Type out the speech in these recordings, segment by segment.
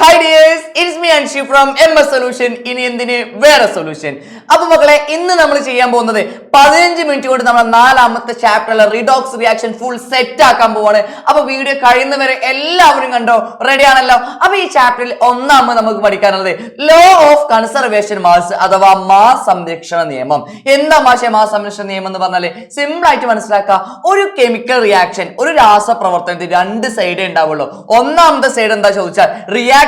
Hi dears it's me Anshi from M S solution ഇനി എന്തിന് വേറെ സൊല്യൂഷൻ അപ്പൊ മക്കളെ ഇന്ന് നമ്മൾ ചെയ്യാൻ പോകുന്നത് പതിനഞ്ച് മിനിറ്റ് കൊണ്ട് നമ്മൾ നാലാമത്തെ ചാപ്റ്ററിലെ റിഡോക്സ് റിയാക്ഷൻ ഫുൾ സെറ്റ് ആക്കാൻ പോവാണ്. അപ്പൊ വീഡിയോ കഴിയുന്നവരെ എല്ലാവരും കണ്ടോ? റെഡി ആണല്ലോ? അപ്പൊ ഈ ചാപ്റ്ററിൽ ഒന്നാമത് നമുക്ക് പഠിക്കാനുള്ളത് ലോ ഓഫ് കൺസർവേഷൻ മാസ് അഥവാ മാസ് സംരക്ഷണ നിയമം. എന്താ മാഷെ മാസ് സംരക്ഷണ നിയമം എന്ന് പറഞ്ഞാൽ? സിമ്പിൾ ആയിട്ട് മനസ്സിലാക്കുക ഒരു കെമിക്കൽ റിയാക്ഷൻ ഒരു രാസപ്രവർത്തനത്തിൽ രണ്ട് സൈഡേ ഉണ്ടാവുള്ളൂ. ഒന്നാമത്തെ സൈഡ് എന്താ ചോദിച്ചാൽ?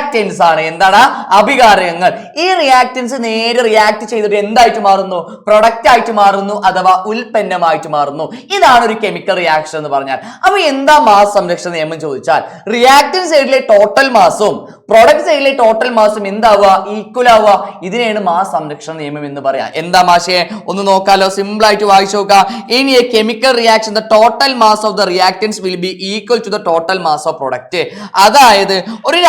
റിയാക്റ്റൻസ് ആണ്. എന്താണ്? അഭികാരകങ്ങൾ. ഈ റിയാക്റ്റൻസ് നേരെ റിയാക്ട് ചെയ്തിട്ട് എന്തായിട്ട് മാറുന്നു? പ്രൊഡക്റ്റ് ആയിട്ട് മാറുന്നു അഥവാ ഉൽപ്പന്നമായിട്ട് മാറുന്നു. ഇതാണ് ഒരു കെമിക്കൽ റിയാക്ഷൻ എന്ന് പറഞ്ഞാൽ. അപ്പൊ എന്താ മാസ് സംരക്ഷണ നിയമം ചോദിച്ചാൽ റിയാക്റ്റൻ സൈഡിലെ ടോട്ടൽ മാസും പ്രൊഡക്റ്റ് സൈഡിലെ ടോട്ടൽ മാസും എന്താവുക? ഈക്വൽ ആവുക. ഇതിനെയാണ് മാസ് സംരക്ഷണ നിയമം എന്ന് പറയാ. എന്താ മാഷയെ ഒന്ന് നോക്കാലോ സിമ്പിൾ ആയിട്ട് വായിച്ചു നോക്കുക ഇനി chemical reaction the total mass of the reactants will be equal to the total mass of product അതായത് ഒരു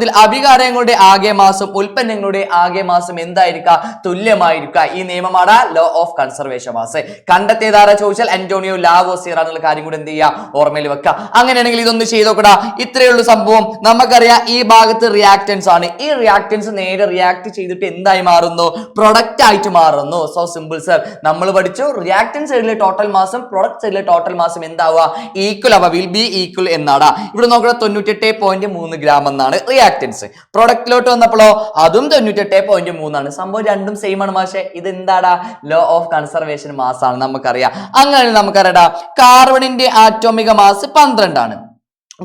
രാസപ്രവർത്തനത്തിൽ അഭികാരങ്ങളുടെ ആകെ മാസം ഉൽപ്പന്നങ്ങളുടെ ആകെ മാസം എന്തായിരിക്കുക തുല്യമായിരിക്കുക ഈ നിയമമാണ് ലോ ഓഫ് കൺസർവേഷൻ മാസ്. കണ്ടെത്തിയതാരാ ചോദിച്ചാൽ അന്റോണിയോ ലാവോസിയർ എന്നുള്ള കാര്യം കൂടെ എന്ത് ചെയ്യുക ഓർമ്മയിൽ വെക്കുക അങ്ങനെയാണെങ്കിൽ ഇതൊന്ന് ചെയ്ത് നോക്കടാ. ഇത്രയേ ഉള്ളൂ സംഭവം. നമുക്കറിയാം ഈ ഭാഗത്ത് റിയാക്ടൻസ് ആണ്. ഈ റിയാക്ടൻസ് നേരെ റിയാക്ട് ചെയ്തിട്ട് എന്തായി മാറുന്നു? പ്രൊഡക്റ്റ് ആയിട്ട് മാറുന്നു. സോ സിമ്പിൾ സർ നമ്മൾ പഠിച്ചു റിയാക്ടൻസ് സൈഡിലെ ടോട്ടൽ മാസം പ്രൊഡക്റ്റ് സൈഡിലെ ടോട്ടൽ മാസം എന്താവുക? ഈക്വൽ അവ വിൽ ബി ഈക്വൽ എന്നാടാ. ഇവിടെ നോക്കുക തൊണ്ണൂറ്റെട്ട് പോയിന്റ് മൂന്ന് ഗ്രാം എന്നാണ്. റിയാക്ടൻസ് പ്രൊഡക്റ്റിലോട്ട് വന്നപ്പോഴോ അതും തൊണ്ണൂറ്റെട്ട് പോയിന്റ് മൂന്നാണ്. സംഭവം രണ്ടും സെയിം ആണ് പക്ഷേ ഇത് എന്താടാ ലോ ഓഫ് കൺസർവേഷൻ മാസ് ആണ് നമുക്കറിയാം. അങ്ങനെ നമുക്കറിയാം കാർബണിന്റെ ആറ്റോമിക മാസ് പന്ത്രണ്ടാണ്.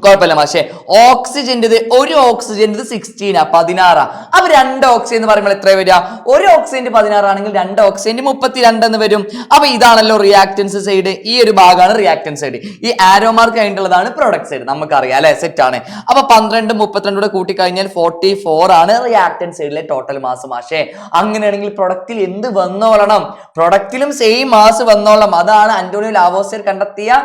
കുഴപ്പമില്ല മാഷെ. ഓക്സിജന്റെ ഒരു ഓക്സിജന്റെ സിക്സ്റ്റീനാ പതിനാറാ. അപ്പൊ രണ്ട് ഓക്സിജൻ എന്ന് പറയുമ്പോൾ എത്ര വരിക? ഒരു ഓക്സിജൻ പതിനാറാണെങ്കിൽ രണ്ട് ഓക്സിജൻ മുപ്പത്തിരണ്ട് എന്ന് വരും. അപ്പൊ ഇതാണല്ലോ റിയാക്ടൻസ് സൈഡ് ഈ ഒരു ഭാഗമാണ് റിയാക്ടൻസ് സൈഡ് ഈ ആരോമാർക്ക് കഴിഞ്ഞിട്ടുള്ളതാണ് പ്രൊഡക്റ്റ് സൈഡ് നമുക്കറിയാം അല്ലെ? സെറ്റ് ആണ്. അപ്പൊ പന്ത്രണ്ട് മുപ്പത്തിരണ്ട് കൂടെ കൂട്ടിക്കഴിഞ്ഞാൽ ഫോർട്ടി ഫോർ ആണ് റിയാക്ടൻസ് സൈഡിലെ ടോട്ടൽ മാസ് മാഷെ. അങ്ങനെയാണെങ്കിൽ പ്രൊഡക്റ്റിൽ എന്ത് വന്നോളണം? പ്രൊഡക്റ്റിലും സെയിം മാസ് വന്നോളണം. അതാണ് അന്റോണിയോ ലാവോസിയർ കണ്ടെത്തിയ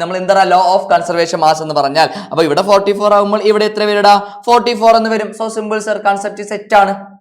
നമ്മൾ എന്താ ലോ ഓഫ് കൺസർവേഷൻ മാസ് എന്ന് പറഞ്ഞാൽ അപ്പൊ ഇവിടെ ഫോർട്ടി ഫോർ ആകുമ്പോൾ ഇവിടെ എത്ര വരടാ? ഫോർട്ടി ഫോർ എന്ന് വരും. So simple sir concept set ആണ്.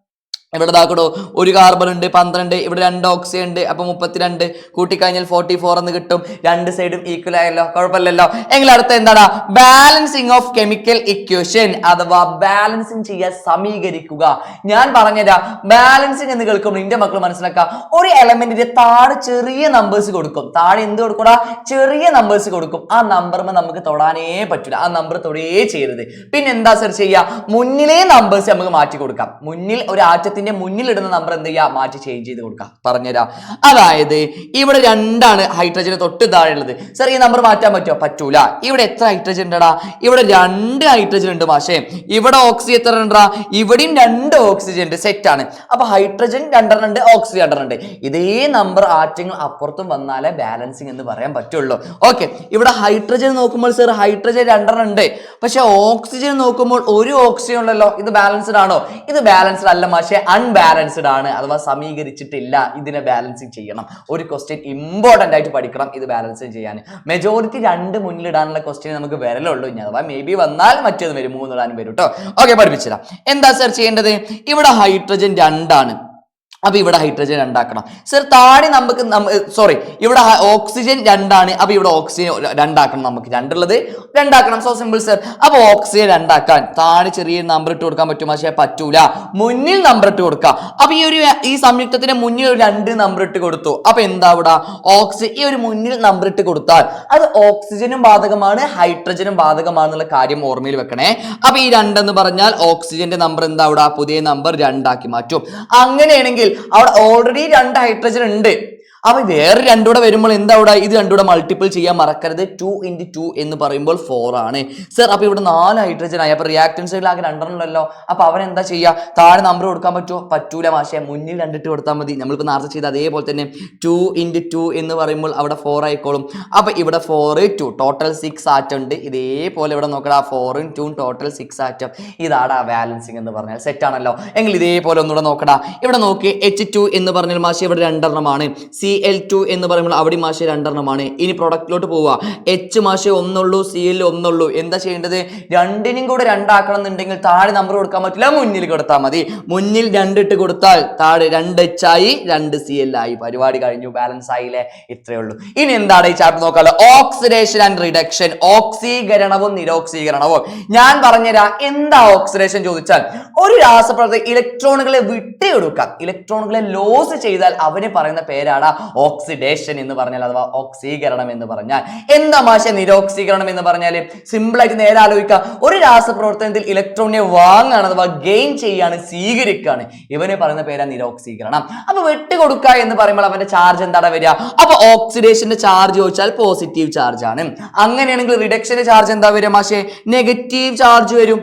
ഇവിടെ ഇതാക്കടോ ഒരു കാർബൺ ഉണ്ട് പന്ത്രണ്ട് ഇവിടെ രണ്ട് ഓക്സിജൻ ഉണ്ട് അപ്പൊ മുപ്പത്തിരണ്ട്. കൂട്ടിക്കഴിഞ്ഞാൽ ഫോർട്ടി ഫോർ എന്ന് കിട്ടും. രണ്ട് സൈഡും ഈക്വൽ ആയല്ലോ കുഴപ്പമില്ലല്ലോ. എങ്കിൽ അടുത്ത എന്താണ് ബാലൻസിങ് ഓഫ് കെമിക്കൽ ഇക്വേഷൻ അഥവാ ബാലൻസിങ് ചെയ്യാൻ സമീകരിക്കുക. ഞാൻ പറഞ്ഞുതരാം ബാലൻസിങ് എന്ന് കേൾക്കുമ്പോൾ നിന്റെ മക്കൾ മനസ്സിലാക്കുക ഒരു എലമെന്റിന്റെ താഴെ ചെറിയ നമ്പേഴ്സ് കൊടുക്കും. താഴെ എന്ത് കൊടുക്കൂടാ? ചെറിയ നമ്പേഴ്സ് കൊടുക്കും. ആ നമ്പറുമ്പോൾ നമുക്ക് തൊടാനേ പറ്റില്ല ആ നമ്പർ തൊടേ ചെയ്യരുത്. പിന്നെ എന്താ സർ ചെയ്യുക മുന്നിലേ നമ്പേഴ്സ് നമുക്ക് മാറ്റി കൊടുക്കാം. മുന്നിൽ ഒരു ആറ്റത്തിന്റെ മുന്നിൽ ഇടുന്ന നമ്പർ എന്ത് ചെയ്യുക മാറ്റി ചേഞ്ച് ചെയ്ത് കൊടുക്കുക പറഞ്ഞുതരാം. അതായത് ഇവിടെ രണ്ടാണ് ഹൈഡ്രജൻ തൊട്ട് താഴെയുള്ളത്. സർ ഈ നമ്പർ മാറ്റാൻ പറ്റുമോ പറ്റൂല. ഇവിടെ എത്ര ഹൈഡ്രജൻ ഉണ്ടടാ? ഇവിടെ രണ്ട് ഹൈഡ്രജൻ ഉണ്ട് മാഷേ. ഇവിടെ ഓക്സിജൻ എത്ര ഉണ്ടാ ഇവിടെയും രണ്ട് ഓക്സിജൻ ഉണ്ട്. സെറ്റ് ആണ്. അപ്പൊ ഹൈഡ്രജൻ രണ്ടെണ്ണം ഉണ്ട് ഓക്സിജൻ രണ്ടെണ്ണം ഉണ്ട്. ഇതേ നമ്പർ ആറ്റങ്ങൾ അപ്പുറത്തും വന്നാലേ ബാലൻസിങ് എന്ന് പറയാൻ പറ്റുള്ളൂ. ഓക്കെ ഇവിടെ ഹൈഡ്രജൻ നോക്കുമ്പോൾ സർ ഹൈഡ്രജൻ രണ്ടെണ്ണം ഉണ്ട്. പക്ഷെ ഓക്സിജൻ നോക്കുമ്പോൾ ഒരു ഓക്സിജൻ ഉണ്ടല്ലോ. ഇത് ബാലൻസ്ഡ് ആണോ? ഇത് ബാലൻസ്ഡ് അല്ല മാഷെ. അൺബാലൻസ്ഡ് ആണ് അഥവാ സമീകരിച്ചിട്ടില്ല ഇതിനെ ബാലൻസിങ് ചെയ്യണം. ഒരു ക്വസ്റ്റ്യൻ ഇമ്പോർട്ടന്റ് ആയിട്ട് പഠിക്കണം ഇത് ബാലൻസിങ് ചെയ്യാൻ. മെജോറിറ്റി രണ്ട് മുന്നിലിടാനുള്ള ക്വസ്റ്റ്യൻ നമുക്ക് വരലുള്ളൂ ഇനി. അഥവാ മേ ബി വന്നാൽ മറ്റേത് വരും മൂന്നിടാനും വരും കേട്ടോ ഓക്കെ പഠിപ്പിച്ചില്ല എന്താ സർ ചെയ്യേണ്ടത്? ഇവിടെ ഹൈഡ്രജൻ രണ്ടാണ്. അപ്പൊ ഇവിടെ ഹൈഡ്രജൻ രണ്ടാക്കണം. സർ താഴെ നമുക്ക് സോറി ഇവിടെ ഓക്സിജൻ രണ്ടാണ് അപ്പൊ ഇവിടെ ഓക്സിജൻ രണ്ടാക്കണം നമുക്ക്. രണ്ടുള്ളത് രണ്ടാക്കണം. സോ സിമ്പിൾ സർ അപ്പൊ ഓക്സിജൻ രണ്ടാക്കാൻ താഴെ ചെറിയ നമ്പർ ഇട്ട് കൊടുക്കാൻ പറ്റും പക്ഷേ പറ്റൂല. മുന്നിൽ നമ്പർ ഇട്ട് കൊടുക്കുക അപ്പൊ ഈ ഒരു ഈ സംയുക്തത്തിന്റെ മുന്നിൽ ഒരു രണ്ട് നമ്പർ ഇട്ട് കൊടുത്തു. അപ്പൊ എന്താ ഇവിടെ? ഓക്സിജൻ ഈ ഒരു മുന്നിൽ നമ്പർ ഇട്ട് കൊടുത്താൽ അത് ഓക്സിജനും ബാധകമാണ് ഹൈഡ്രജനും ബാധകമാണെന്നുള്ള കാര്യം ഓർമ്മയിൽ വെക്കണേ. അപ്പൊ ഈ രണ്ടെന്ന് പറഞ്ഞാൽ ഓക്സിജന്റെ നമ്പർ എന്താ ഇവിടെ? പുതിയ നമ്പർ രണ്ടാക്കി മാറ്റും. അങ്ങനെയാണെങ്കിൽ അവിടെ ഓൾറെഡി രണ്ട് ഹൈഡ്രജൻ ഉണ്ട്. അപ്പൊ വേറെ രണ്ടൂടെ വരുമ്പോൾ എന്താ അവിടെ ഇത് രണ്ടൂടെ മൾട്ടിപ്പിൾ ചെയ്യാൻ മറക്കരുത്. ടു ഇന്റു ടു എന്ന് പറയുമ്പോൾ ഫോർ ആണ്. സർ അപ്പൊ ഇവിടെ നാല് ഹൈഡ്രജൻ ആയി. അപ്പൊ റിയാക്ടൻ സൈഡിൽ ആകെ രണ്ടെണ്ണമല്ലോ അപ്പോൾ അപ്പൊ അവൻ എന്താ ചെയ്യുക താഴെ നമ്പർ കൊടുക്കാൻ പറ്റുമോ? പറ്റൂല മാഷെ. മുന്നിൽ രണ്ടിട്ട് കൊടുത്താൽ മതി. നമ്മളിപ്പോൾ നേരത്തെ ചെയ്ത അതേപോലെ തന്നെ ടു ഇന്റു ടു എന്ന് പറയുമ്പോൾ അവിടെ ഫോർ ആയിക്കോളും. അപ്പൊ ഇവിടെ four two total six atom ഉണ്ട്. ഇതേപോലെ ഇവിടെ നോക്കടാ ഫോറും ടു ടോട്ടൽ സിക്സ് ആറ്റം ഇതാണ് ആ ബാലൻസിങ് എന്ന് പറഞ്ഞാൽ സെറ്റ് ആണല്ലോ. എങ്കിൽ ഇതേപോലെ ഒന്നുകൂടെ നോക്കടാ. ഇവിടെ നോക്കി എച്ച് ടു എന്ന് പറഞ്ഞാൽ മാഷെ ഇവിടെ രണ്ടെണ്ണമാണ്. സി എൽ ടു എന്ന് പറയുമ്പോൾ അവിടെ മാഷ രണ്ടെണ്ണമാണ്. ഇനി പ്രൊഡക്റ്റിലോട്ട് പോവുക. എച്ച് മാഷ ഒന്നുള്ളൂ സി എൽ ഒന്നുള്ളൂ. എന്താ ചെയ്യേണ്ടത്? രണ്ടിനും കൂടെ രണ്ടാക്കണം എന്നുണ്ടെങ്കിൽ താഴെ നമ്പർ കൊടുക്കാൻ പറ്റില്ല. മുന്നിൽ കൊടുത്താൽ മതി. മുന്നിൽ രണ്ടിട്ട് കൊടുത്താൽ താഴെ രണ്ട് എച്ച് ആയി രണ്ട് സി എൽ ആയി. പരിപാടി കഴിഞ്ഞു. ബാലൻസ് ആയില്ലേ? ഇത്രയേ ഉള്ളൂ. ഇനി എന്താണ് ഈ ചാപ്റ്റർ നോക്കാലോ ഓക്സിഡേഷൻ ആൻഡ് റിഡക്ഷൻ ഓക്സീകരണവും നിരോക്സീകരണവും. ഞാൻ പറഞ്ഞുതരാം. എന്താ ഓക്സിഡേഷൻ ചോദിച്ചാൽ ഒരു രാസപ്രവർത്തി ഇലക്ട്രോണുകളെ വിട്ടെടുക്കാം ഇലക്ട്രോണുകളെ ലോസ് ചെയ്താൽ അവന് പറയുന്ന പേരാണ് ഓക്സിഡേഷൻ എന്ന് പറഞ്ഞാൽ അഥവാ ഓക്സീകരണം എന്ന് പറഞ്ഞാൽ. എന്താ മാഷ നിരോക്സീകരണം എന്ന് പറഞ്ഞാൽ സിമ്പിളായിട്ട് നേരെ ആലോചിക്കുക ഒരു രാസപ്രവർത്തനത്തിൽ ഇലക്ട്രോണിനെ വാങ്ങാണ് അഥവാ ഗെയിൻ ചെയ്യാണ് സ്വീകരിക്കുകയാണ് ഇവന് പറയുന്ന പേരാ നിരോക്സീകരണം. അപ്പൊ വെട്ടുകൊടുക്ക എന്ന് പറയുമ്പോൾ അവന്റെ ചാർജ് എന്താണ് വരിക? അപ്പൊ ഓക്സിഡേഷന്റെ ചാർജ് ചോദിച്ചാൽ പോസിറ്റീവ് ചാർജ് ആണ്. അങ്ങനെയാണെങ്കിൽ റിഡക്ഷന്റെ ചാർജ് എന്താ വരിക മാഷേ? നെഗറ്റീവ് ചാർജ് വരും.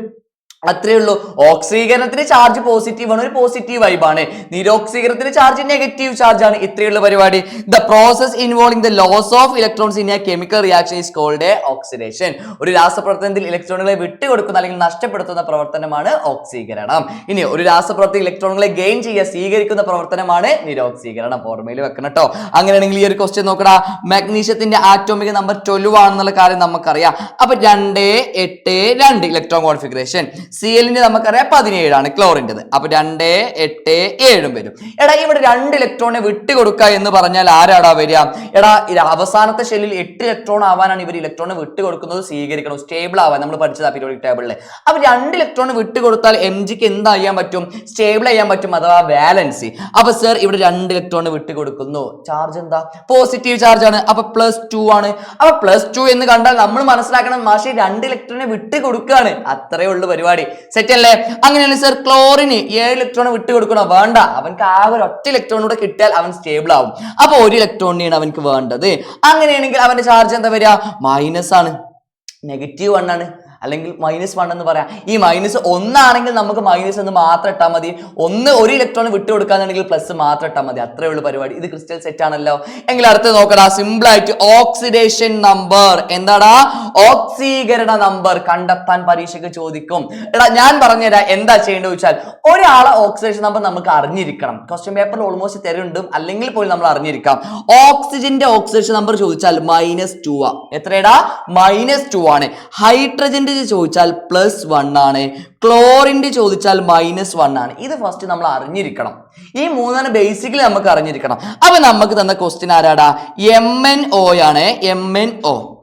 അത്രേ ഉള്ളൂ. ഓക്സീകരണത്തിന് ചാർജ് പോസിറ്റീവ് ആണ് ഒരു പോസിറ്റീവ് വൈബ് ആണ്. നിരോക്സീകരണത്തിന് ചാർജ് നെഗറ്റീവ് ചാർജ് ആണ്. ഇത്രയുള്ള പരിപാടി. The process involving the loss of electrons in a chemical reaction is called a oxidation ഒരു രാസപ്രവർത്തനത്തിൽ ഇലക്ട്രോണുകളെ വിട്ടുകൊടുക്കുന്ന അല്ലെങ്കിൽ നഷ്ടപ്പെടുത്തുന്ന പ്രവർത്തനമാണ് ഓക്സീകരണം. ഇനി ഒരു രാസപ്രവർത്തനം ഇലക്ട്രോണുകളെ ഗെയിൻ ചെയ്യുക സ്വീകരിക്കുന്ന പ്രവർത്തനമാണ് നിരോക്സീകരണം. ഓർമ്മയിൽ വെക്കണം കേട്ടോ. അങ്ങനെയാണെങ്കിൽ ഈ ഒരു ക്വസ്റ്റ്യൻ നോക്കടാ. മാഗ്നീഷ്യത്തിന്റെ ആറ്റോമിക് നമ്പർ ട്വൽവ് ആണെന്നുള്ള കാര്യം നമുക്കറിയാം. അപ്പൊ രണ്ട് എട്ട് രണ്ട് ഇലക്ട്രോൺ കോൺഫിഗറേഷൻ സി എല്ലിന്റെ നമുക്കറിയാം പതിനേഴാണ് ക്ലോറിന്റെത് അപ്പൊ രണ്ട് എട്ട് ഏഴും വരും. എടാ ഇവിടെ രണ്ട് ഇലക്ട്രോണിനെ വിട്ടുകൊടുക്കുക എന്ന് പറഞ്ഞാൽ ആരാടാ വരിക? എടാ അവസാനത്തെ ഷെല്ലിൽ എട്ട് ഇലക്ട്രോൺ ആവാനാണ് ഇവർ ഇലക്ട്രോണിനെ വിട്ടുകൊടുക്കുന്നത് സ്വീകരിക്കണം. സ്റ്റേബിൾ ആവാൻ. നമ്മൾ പഠിച്ചത് പീരിയോഡിക് ടേബിളിൽ അപ്പൊ രണ്ട് ഇലക്ട്രോൺ വിട്ടുകൊടുത്താൽ എം ജിക്ക് എന്താ ചെയ്യാൻ പറ്റും? സ്റ്റേബിൾ ചെയ്യാൻ പറ്റും അഥവാ ബാലൻസി അപ്പൊ സർ ഇവിടെ രണ്ട് ഇലക്ട്രോൺ വിട്ടുകൊടുക്കുന്നു ചാർജ് എന്താ? പോസിറ്റീവ് ചാർജ് ആണ്. അപ്പൊ പ്ലസ് ടു ആണ്. അപ്പൊ പ്ലസ് ടു എന്ന് കണ്ടാൽ നമ്മൾ മനസ്സിലാക്കണം മാഷി രണ്ട് ഇലക്ട്രോണിനെ വിട്ടുകൊടുക്കുകയാണ് അത്രയേ ഉള്ളൂ പരിപാടി. സെറ്റ് അല്ലേ? അങ്ങനെയാണ് സർ ക്ലോറിന് ഏഴ് ഇലക്ട്രോൺ വിട്ടു കൊടുക്കണോ? വേണ്ട. അവൻക്ക് ആ ഒരു ഒറ്റ ഇലക്ട്രോൺ കൂടെ കിട്ടിയാൽ അവൻ സ്റ്റേബിൾ ആവും. അപ്പൊ ഒരു ഇലക്ട്രോണിനെയാണ് അവൻക്ക് വേണ്ടത്. അങ്ങനെയാണെങ്കിൽ അവന്റെ ചാർജ് എന്താ വരിക? മൈനസ് ആണ്. നെഗറ്റീവ് വൺ ആണ്. അല്ലെങ്കിൽ മൈനസ് വൺ എന്ന് പറയാം. ഈ മൈനസ് ഒന്നാണെങ്കിൽ നമുക്ക് മൈനസ് എന്ന് മാത്രം ഇട്ടാൽ മതി. ഒന്ന് ഒരു ഇലക്ട്രോൺ വിട്ടു കൊടുക്കാന്നുണ്ടെങ്കിൽ പ്ലസ് മാത്രം ഇട്ടാൽ മതി. അത്രേ ഉള്ളൂ പരിപാടി. ഇത് ക്രിസ്റ്റൽ സെറ്റ് ആണല്ലോ. എങ്കിൽ അടുത്ത് നോക്കടാ. സിമ്പിൾ ആയിട്ട് ഓക്സിഡേഷൻ നമ്പർ എന്താടാ? ഓക്സീകരണ നമ്പർ കണ്ടെത്താൻ പരീക്ഷയ്ക്ക് ചോദിക്കും. എടാ ഞാൻ പറഞ്ഞുതരാം. എന്താ ചെയ്യേണ്ടത് വെച്ചാൽ ഒരാളെ ഓക്സിഡേഷൻ നമ്പർ നമുക്ക് അറിഞ്ഞിരിക്കണം. ക്വസ്റ്റ്യൻ പേപ്പറിൽ ഓൾമോസ്റ്റ് തരുന്നുണ്ട് അല്ലെങ്കിൽ പോലും നമ്മൾ അറിഞ്ഞിരിക്കാം. ഓക്സിജന്റെ ഓക്സിഡേഷൻ നമ്പർ ചോദിച്ചാൽ മൈനസ് ടു ആ. എത്രയടാ? മൈനസ് ടു ആണ്. ഹൈഡ്രജന്റെ ചോദിച്ചാൽ പ്ലസ് വൺ ആണ്. ക്ലോറിന്റെ ചോദിച്ചാൽ മൈനസ് വൺ ആണ്. ഇത് ഫസ്റ്റ് നമ്മൾ അറിഞ്ഞിരിക്കണം. ഈ മൂന്നാണ് ബേസിക്കലി നമുക്ക് അറിഞ്ഞിരിക്കണം. അപ്പൊ നമുക്ക് തന്ന ക്വസ്റ്റ്യൻ ആരാടാ? എം എൻ ഒ ആണ്. എം എൻ ഒ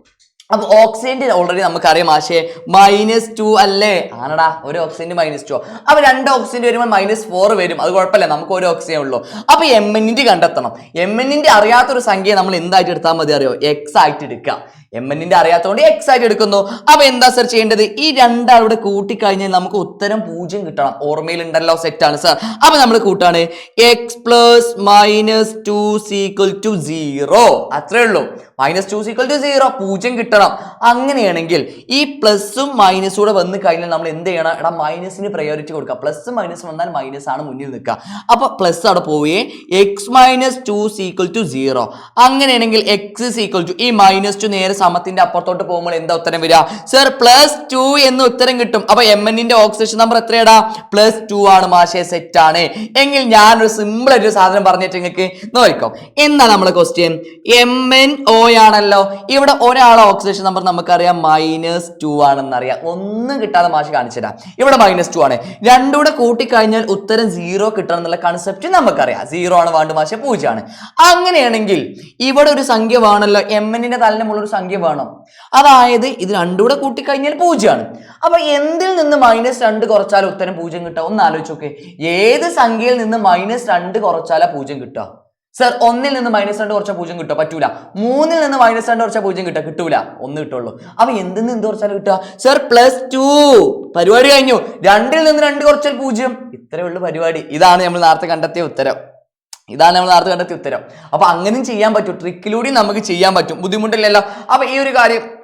അപ്പൊ ഓക്സിജന്റെ ഓൾറെഡി നമുക്കറിയാം ആശയെ മൈനസ് ടു അല്ലേ? ആണടാ ഒരു ഓക്സിജന്റെ മൈനസ് ടു അപ്പൊ രണ്ട് ഓക്സിജൻ വരുമ്പോൾ മൈനസ് ഫോർ വരും. അത് കുഴപ്പമില്ല നമുക്ക് ഒരു ഓക്സിജൻ ഉള്ളൂ. അപ്പൊ എം എന്നിന്റെ കണ്ടെത്തണം. എം എന്നിന്റെ അറിയാത്തൊരു സംഖ്യ നമ്മൾ എന്തായിട്ട് എടുത്താൽ മതി അറിയോ? എക്സ് ആയിട്ട് എടുക്കാം എം എന്നിന്റെ അറിയാത്തതുകൊണ്ട് എക്സ് ആയിട്ട് എടുക്കുന്നു. അപ്പൊ എന്താ സർ ചെയ്യേണ്ടത്? ഈ രണ്ടാളുടെ കൂട്ടിക്കഴിഞ്ഞാൽ നമുക്ക് ഉത്തരം പൂജ്യം കിട്ടണം. ഓർമ്മയിലുണ്ടല്ലോ സെറ്റ് ആണ് സർ അപ്പൊ നമ്മൾ കൂട്ടാണ്. X plus minus two equal to zero അത്രേ ഉള്ളൂ. Minus two equal to zero പൂജ്യം കിട്ടണം. അങ്ങനെയാണെങ്കിൽ ഈ പ്ലസും മൈനസും കൂടെ വന്ന് കഴിഞ്ഞാൽ നമ്മൾ എന്ത് ചെയ്യണം? എടാ മൈനസിന് പ്രയോറിറ്റി കൊടുക്കുക പ്ലസ് മൈനസ് വന്നാൽ മൈനസ് ആണ് മുന്നിൽ നിൽക്കുക അപ്പൊ പ്ലസ് അവിടെ പോവുകയെ X minus two equal to zero അങ്ങനെയാണെങ്കിൽ എക്സ് സീക്വൽ ടു ഈ മൈനസ് ടു നേരെ സമത്തിന്റെ അപ്പുറത്തോട്ട് പോകുമ്പോൾ എന്താ ഉത്തരം വരിക? സർ പ്ലസ് ടു എന്ന് ഉത്തരം കിട്ടും. അപ്പൊ എം എന്നിന്റെ ഓക്സിജൻ നമ്പർ എത്രയാടാ? പ്ലസ് ടു ആണ് മാഷെ സെറ്റ് ആണ്. എങ്കിൽ ഞാൻ ഒരു സിമ്പിൾ ആയിട്ട് സാധനം പറഞ്ഞിട്ട് നിങ്ങൾക്ക് നോക്കാം. എന്താ നമ്മുടെ ക്വസ്റ്റ്യൻ എം എൻ ഒ ആണല്ലോ. ഇവിടെ ഒരാളെ ഓക്സിജൻ നമ്പർ നമുക്കറിയാം. മൈനസ് ടു ആണെന്നറിയാം. ഒന്നും കിട്ടാതെ മാഷ് കാണിച്ചുതരാം ഇവിടെ മൈനസ് ടു ആണ്. രണ്ടുകൂടെ കൂട്ടിക്കഴിഞ്ഞാൽ ഉത്തരം സീറോ കിട്ടണം എന്നുള്ള കൺസെപ്റ്റ് നമുക്കറിയാം. സീറോ ആണ് വേണ്ട മാഷെ പൂജ്യമാണ്. അങ്ങനെയാണെങ്കിൽ ഇവിടെ ഒരു സംഖ്യ വേണമല്ലോ. എം എന്നിന്റെ തലിന് മുകളിൽ ഒരു സംഖ്യ വേണം. അതായത് ഇത് രണ്ടുകൂടെ കൂട്ടിക്കഴിഞ്ഞാൽ പൂജ്യമാണ്. അപ്പൊ എന്തിൽ നിന്ന് മൈനസ് രണ്ട് കുറച്ചാൽ ഉത്തരം പൂജ്യം കിട്ടുക? ഒന്ന് ആലോചിച്ച് നോക്കേ. ഏത് സംഖ്യയിൽ നിന്ന് മൈനസ് രണ്ട് കുറച്ചാലാ പൂജ്യം കിട്ടുക? സർ ഒന്നിൽ നിന്ന് മൈനസ് രണ്ട് കുറച്ച പൂജ്യം കിട്ടുക? പറ്റൂല. മൂന്നിൽ നിന്ന് മൈനസ് രണ്ട് കുറച്ച പൂജ്യം കിട്ടുക? കിട്ടൂല. ഒന്ന് കിട്ടുള്ളൂ. അപ്പൊ എന്തിൽ നിന്ന് എന്ത് കുറച്ചാൽ കിട്ടുക? സർ പ്ലസ് ടു പരിപാടി കഴിഞ്ഞു. രണ്ടിൽ നിന്ന് രണ്ട് കുറച്ചാൽ പൂജ്യം. ഇത്രേ ഉള്ളൂ പരിപാടി. ഇതാണ് നമ്മൾ നേരത്തെ കണ്ടെത്തിയ ഉത്തരം. ഇതാണ് നമ്മൾ നേരത്തെ കണ്ടെത്തിയ ഉത്തരം. അപ്പൊ അങ്ങനെയും ചെയ്യാൻ പറ്റും. ട്രിക്കിലൂടെയും നമുക്ക് ചെയ്യാൻ പറ്റും. ബുദ്ധിമുട്ടില്ലല്ലോ. അപ്പൊ ഈ ഒരു കാര്യം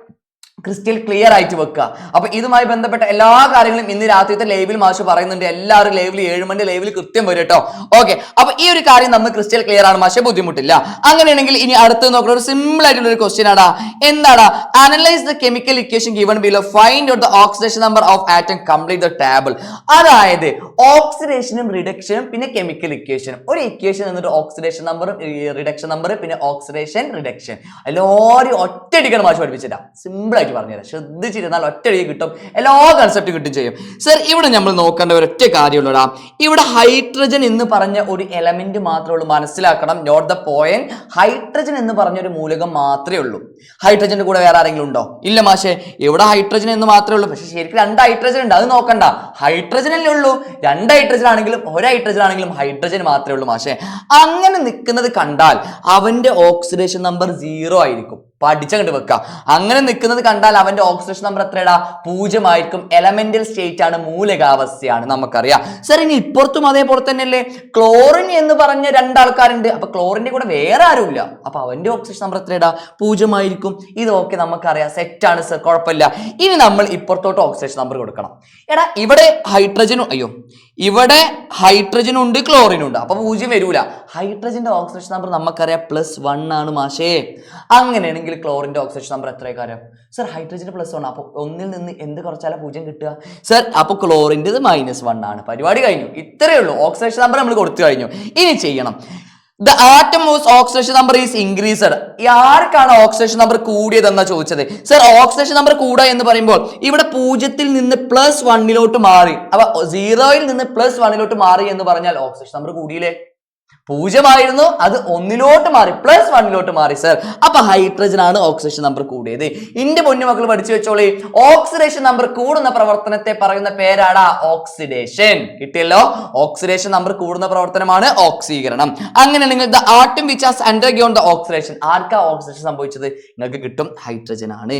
ക്രിസ്റ്റൽ ക്ലിയർ ആയിട്ട് വെക്കുക. അപ്പൊ ഇതുമായി ബന്ധപ്പെട്ട എല്ലാ കാര്യങ്ങളും ഇന്ന് രാത്രിത്തെ ലൈവിൽ മാഷ് പറയുന്നുണ്ട്. എല്ലാവരും ലൈവിൽ ഏഴ് മണി ലൈവിൽ കൃത്യം വരും കേട്ടോ. ഓക്കെ. അപ്പൊ ഈ ഒരു കാര്യം നമ്മൾ ക്രിസ്റ്റൽ ക്ലിയർ ആണ് മാഷെ ബുദ്ധിമുട്ടില്ല. അങ്ങനെയാണെങ്കിൽ ഇനി അടുത്ത് നോക്കുന്ന ഒരു സിമ്പിൾ ആയിട്ടുള്ള ഒരു ക്വസ്റ്റ്യൻ ആടാ. എന്താടാ? Analyse the chemical equation given below find out the oxidation number of atom complete the table അതായത് ഓക്സിഡേഷനും റിഡക്ഷനും പിന്നെ കെമിക്കൽ ഇക്വേഷനും ഒരു ഇക്വേഷൻ എന്നിട്ട് ഓക്സിഡേഷൻ നമ്പറും റിഡക്ഷൻ നമ്പറും പിന്നെ ഓക്സിഡേഷൻ റിഡക്ഷൻ എല്ലാവരും ഒറ്റയടിക്കാണ് മാഷ് പഠിപ്പിച്ചിട്ടാ സിമ്പിൾ ആയിട്ട് പറഞ്ഞുതരാം. ശ്രദ്ധിച്ചിരുന്നാൽ ഒറ്റയടിക്ക് കിട്ടും. എല്ലാ കൺസെപ്റ്റ് കിട്ടും ചെയ്യും. സർ ഇവിടെ നമ്മൾ നോക്കേണ്ട ഒറ്റ കാര്യമുള്ളടാ. ഇവിടെ ഹൈഡ്രജൻ എന്ന് പറഞ്ഞ ഒരു എലമെന്റ് മാത്രമേ ഉള്ളൂ. മനസ്സിലാക്കണം. നോട്ട് ദ പോയിന്റ് ഹൈഡ്രജൻ എന്ന് പറഞ്ഞ ഒരു മൂലകം മാത്രമേ ഉള്ളൂ. ഹൈഡ്രജന്റെ കൂടെ വേറെ ആരെങ്കിലും ഉണ്ടോ? ഇല്ല മാഷെ. ഇവിടെ ഹൈഡ്രജൻ എന്ന് മാത്രമേ ഉള്ളൂ. പക്ഷെ ശരിക്കും രണ്ട് ഹൈഡ്രജൻ ഉണ്ട്. അത് നോക്കണ്ട. ഹൈഡ്രജൻ അല്ലേ ഉള്ളൂ. രണ്ട് ഹൈഡ്രജൻ ആണെങ്കിലും ഒരു ഹൈഡ്രജൻ ആണെങ്കിലും ഹൈഡ്രജൻ മാത്രമേ ഉള്ളൂ മാഷെ. അങ്ങനെ നിൽക്കുന്നത് കണ്ടാൽ അവന്റെ ഓക്സിഡേഷൻ നമ്പർ സീറോ ആയിരിക്കും. പഠിച്ചങ്ങോട്ട് വെക്കുക അങ്ങനെ നിൽക്കുന്നത് കണ്ടാൽ അവന്റെ ഓക്സിഡേഷൻ നമ്പർ എത്രയാടാ? പൂജ്യമായിരിക്കും. എലമെന്റൽ സ്റ്റേറ്റ് ആണ് മൂലകാവസ്ഥയാണ് നമുക്കറിയാം. സർ ഇനി ഇപ്പുറത്തും അതേപോലെ തന്നെയല്ലേ? ക്ലോറിൻ എന്ന് പറഞ്ഞ രണ്ടാൾക്കാരുണ്ട്. അപ്പൊ ക്ലോറിന്റെ കൂടെ വേറെ ആരുമില്ല. അപ്പൊ അവന്റെ ഓക്സിജൻ നമ്പർ എത്രയാടാ? പൂജ്യമായിരിക്കും. ഇതൊക്കെ നമുക്കറിയാം. ആണ് സർ കുഴപ്പമില്ല. ഇനി നമ്മൾ ഇപ്പുറത്തോട്ട് ഓക്സിജൻ നമ്പർ കൊടുക്കണം. എടാ ഇവിടെ ഹൈഡ്രജനും അയ്യോ. ഇവിടെ ഹൈഡ്രജൻ ഉണ്ട് ക്ലോറിൻ ഉണ്ട്. അപ്പൊ പൂജ്യം വരൂല. ഹൈഡ്രജന്റെ ഓക്സിജൻ നമ്പർ നമുക്കറിയാം പ്ലസ് വൺ ആണ് മാഷേ. അങ്ങനെയാണെങ്കിൽ ക്ലോറിന്റെ ഓക്സിജൻ നമ്പർ എത്രയൊക്കെ അറിയാം സർ ഹൈഡ്രജന് പ്ലസ് വൺ അപ്പോൾ ഒന്നിൽ നിന്ന് എന്ത് കുറച്ചാലും പൂജ്യം കിട്ടുക? സർ അപ്പോൾ ക്ലോറിന്റെ മൈനസ് വൺ ആണ്. പരിപാടി കഴിഞ്ഞു. ഇത്രയേ ഉള്ളൂ. ഓക്സിജൻ നമ്പർ നമ്മൾ കൊടുത്തു കഴിഞ്ഞു. ഇനി ചെയ്യണം. The atom whose oxidation number is increased ആർക്കാണ് ഓക്സിഡേഷൻ നമ്പർ കൂടിയതെന്നാ ചോദിച്ചത്? സർ ഓക്സിഡേഷൻ നമ്പർ കൂടുക എന്ന് പറയുമ്പോൾ ഇവിടെ പൂജ്യത്തിൽ നിന്ന് പ്ലസ് വണ്ണിലോട്ട് മാറി. അപ്പൊ സീറോയിൽ നിന്ന് പ്ലസ് വണ്ണിലോട്ട് മാറി എന്ന് പറഞ്ഞാൽ ഓക്സിഡേഷൻ നമ്പർ കൂടിയില്ലേ? പൂജ്യമായിരുന്നു. അത് ഒന്നിലോട്ട് മാറി പ്ലസ് വണ്ണിലോട്ട് മാറി സർ അപ്പൊ ഹൈഡ്രജൻ ആണ് ഓക്സിഡേഷൻ നമ്പർ കൂടിയത്. ഇന്റെ പൊന്നു മക്കൾ പഠിച്ചു വെച്ചോളി. ഓക്സിഡേഷൻ നമ്പർ കൂടുന്ന പ്രവർത്തനത്തെ പറയുന്ന പേരാണ് ഓക്സിഡേഷൻ കിട്ടിയല്ലോ? ഓക്സിഡേഷൻ നമ്പർ കൂടുന്ന പ്രവർത്തനമാണ് ഓക്സീകരണം അങ്ങനെ നിങ്ങൾ the atom which has undergone the oxidation ആർക്കാ ഓക്സിഡേഷൻ സംഭവിച്ചത്? നിങ്ങൾക്ക് കിട്ടും ഹൈഡ്രജൻ ആണ്.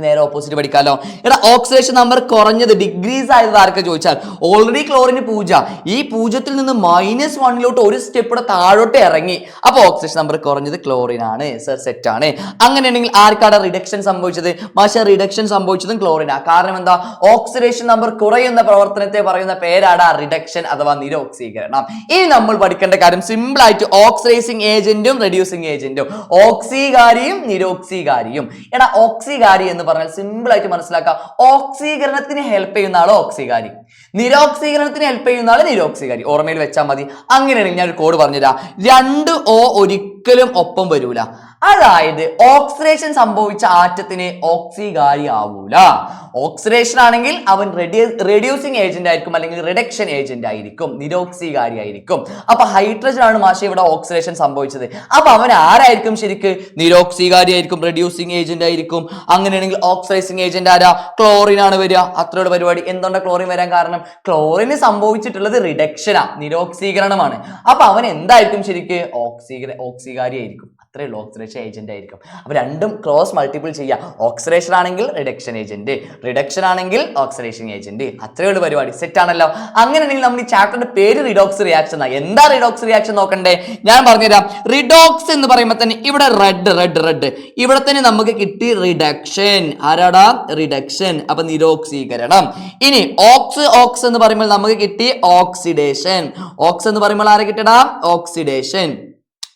നേരെ ഓപ്പോസിറ്റ് പഠിക്കാമല്ലോ എടാ ഓക്സിഡേഷൻ നമ്പർ കുറഞ്ഞത് ഡിഗ്രീസ് ആയത് ആർക്കെ ചോദിച്ചാൽ. ഓൾറെഡി ക്ലോറിന് പൂജ. ഈ പൂജത്തിൽ നിന്ന് മൈനസ് വണ്ണിലോട്ട് ഒരു സ്റ്റെപ്പ് കൂടെ താഴോട്ട് ഇറങ്ങി. അപ്പൊ ഓക്സിഡേഷൻ നമ്പർ കുറഞ്ഞത് ക്ലോറിൻ ആണ്. സർ സെറ്റ് ആണ്. അങ്ങനെയാണെങ്കിൽ ആർക്കാണ് റിഡക്ഷൻ സംഭവിച്ചത്? മാഷ റിഡക്ഷൻ സംഭവിച്ചതും ക്ലോറിനാ കാരണം എന്താ? ഓക്സിഡേഷൻ നമ്പർ കുറയുന്ന പ്രവർത്തനത്തെ പറയുന്ന പേരാണ് റിഡക്ഷൻ അഥവാ നിരോക്സീകരണം. ഇനി നമ്മൾ പഠിക്കേണ്ട കാര്യം സിമ്പിൾ ആയിട്ട് ഓക്സിഡൈസിങ് ഏജന്റും റെഡ്യൂസിങ് ഏജന്റും ഓക്സിഗാരിയും നിരോക്സികാരിയും. എടാ ഓക്സികാരി എന്ന് പറഞ്ഞാൽ സിമ്പിൾ ആയിട്ട് മനസ്സിലാക്കാം. ഓക്സീകരണത്തിന് ഹെൽപ്പ് ചെയ്യുന്ന ആളോ ഓക്സികാരി. നിരോക്സീകരണത്തിന് ഹെൽപ്പ് ചെയ്യുന്ന ആൾ നിരോക്സീകാരി. ഓർമ്മയിൽ വെച്ചാൽ മതി. അങ്ങനെയാണെങ്കിൽ ഞാൻ ഒരു കോഡ് പറഞ്ഞുതരാം. രണ്ട് ഓ ഒരിക്കലും ഒപ്പം വരൂല. അതായത് ഓക്സിഡേഷൻ സംഭവിച്ച ആറ്റത്തിന് ഓക്സിഗാരി ആവൂല. ഓക്സിഡേഷൻ ആണെങ്കിൽ അവൻ റെഡ്യൂസിങ് ഏജന്റ് ആയിരിക്കും അല്ലെങ്കിൽ റിഡക്ഷൻ ഏജന്റ് ആയിരിക്കും. നിരോക്സികാരി ആയിരിക്കും. അപ്പൊ ഹൈഡ്രജൻ ആണ് മാഷ ഇവിടെ ഓക്സിഡേഷൻ സംഭവിച്ചത്. അപ്പൊ അവൻ ആരായിരിക്കും ശരിക്ക്? നിരോക്സികാരി ആയിരിക്കും റെഡ്യൂസിങ് ഏജന്റ് ആയിരിക്കും. അങ്ങനെയാണെങ്കിൽ ഓക്സിഡൈസിങ് ഏജന്റ് ആരാ? ക്ലോറിൻ ആണ് വരിക. അത്രയുടെ പരിപാടി. എന്തുകൊണ്ടാണ് ക്ലോറിൻ വരാൻ ക്ലോറിന് സംഭവിച്ചിട്ടുള്ളത് റിഡക്ഷനാ നിരോക്സീകരണമാണ്. അപ്പൊ അവൻ എന്തായിരിക്കും ശരിക്ക്? ഓക്സീകര ഓക്സികാരി ആയിരിക്കും അത്രേ ഉള്ളൂ ഓക്സിഡേഷൻ ഏജന്റ് ആയിരിക്കും. അപ്പൊ രണ്ടും ക്രോസ് മൾട്ടിപ്പിൾ ചെയ്യുക ഓക്സിഡേഷൻ ആണെങ്കിൽ റിഡക്ഷൻ ഏജന്റ് റിഡക്ഷൻ ആണെങ്കിൽ ഓക്സിഡേഷൻ ഏജന്റ് അത്രേ ഉള്ളൂ പരിപാടി. സെറ്റ് ആണല്ലോ. അങ്ങനെയാണെങ്കിൽ നമ്മൾ ഈ ചാപ്റ്ററിന്റെ പേര് റിഡോക്സ് റിയാക്ഷൻ എന്താ റിഡോക്സ് റിയാക്ഷൻ നോക്കണ്ടേ? ഞാൻ പറഞ്ഞുതരാം. റിഡോക്സ് എന്ന് പറയുമ്പോൾ തന്നെ ഇവിടെ റെഡ് റെഡ് റെഡ് ഇവിടെ തന്നെ നമുക്ക് കിട്ടി റിഡക്ഷൻ ആരാടാ? റിഡക്ഷൻ അപ്പൊ നിരോക്സീകരണം. ഇനി ഓക്സ് ഓക്സ് എന്ന് പറയുമ്പോൾ നമുക്ക് കിട്ടി ഓക്സിഡേഷൻ ഓക്സ് എന്ന് പറയുമ്പോൾ ആരെ കിട്ടടാ ഓക്സിഡേഷൻ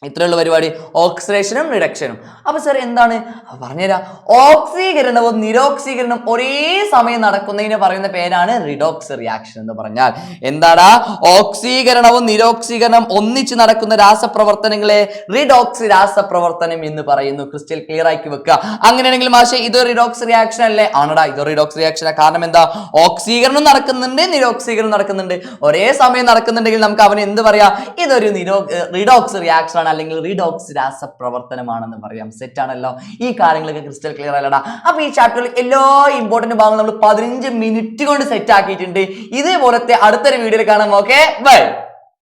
ഇത്രയുള്ള പരിപാടി. ഓക്സിഡേഷനും റിഡക്ഷനും അപ്പൊ സാർ എന്താണ്? പറഞ്ഞുതരാം. ഓക്സീകരണവും നിരോക്സീകരണവും ഒരേ സമയം നടക്കുന്നതിന് പറയുന്ന പേരാണ് റിഡോക്സ് റിയാക്ഷൻ എന്ന് പറഞ്ഞാൽ. എന്താടാ? ഓക്സീകരണവും നിരോക്സീകരണം ഒന്നിച്ച് നടക്കുന്ന രാസപ്രവർത്തനങ്ങളെ റിഡോക്സ് രാസപ്രവർത്തനം എന്ന് പറയുന്നു. ക്രിസ്റ്റൽ ക്ലിയർ ആക്കി വെക്കുക. അങ്ങനെയാണെങ്കിൽ മാഷെ ഇത് റിഡോക്സ് റിയാക്ഷൻ അല്ലേ? ആണടാ ഇത് റിഡോക്സ് റിയാക്ഷൻ കാരണം എന്താ? ഓക്സീകരണം നടക്കുന്നുണ്ട് നിരോക്സീകരണം നടക്കുന്നുണ്ട്. ഒരേ സമയം നടക്കുന്നുണ്ടെങ്കിൽ നമുക്ക് അവൻ എന്ത് പറയാം? ഇതൊരു നിരോ റിഡോക്സ് റിയാക്ഷൻ ആണ്. അല്ലെങ്കിൽ റീഡോക്സ് രാസ പ്രവർത്തനമാണെന്ന് പറയാം. സെറ്റ് ആണല്ലോ. ഈ കാര്യങ്ങളൊക്കെ ക്രിസ്റ്റൽ ക്ലിയർ അല്ലടാ അപ്പൊ ഈ ചാപ്റ്ററിൽ എല്ലാ ഇമ്പോർട്ടന്റ് ഭാഗങ്ങളും നമ്മൾ പതിനഞ്ച് മിനിറ്റ് കൊണ്ട് സെറ്റ് ആക്കിയിട്ടുണ്ട്. ഇതേപോലത്തെ അടുത്തൊരു വീഡിയോയിൽ കാണാം ഓക്കെ ബൈ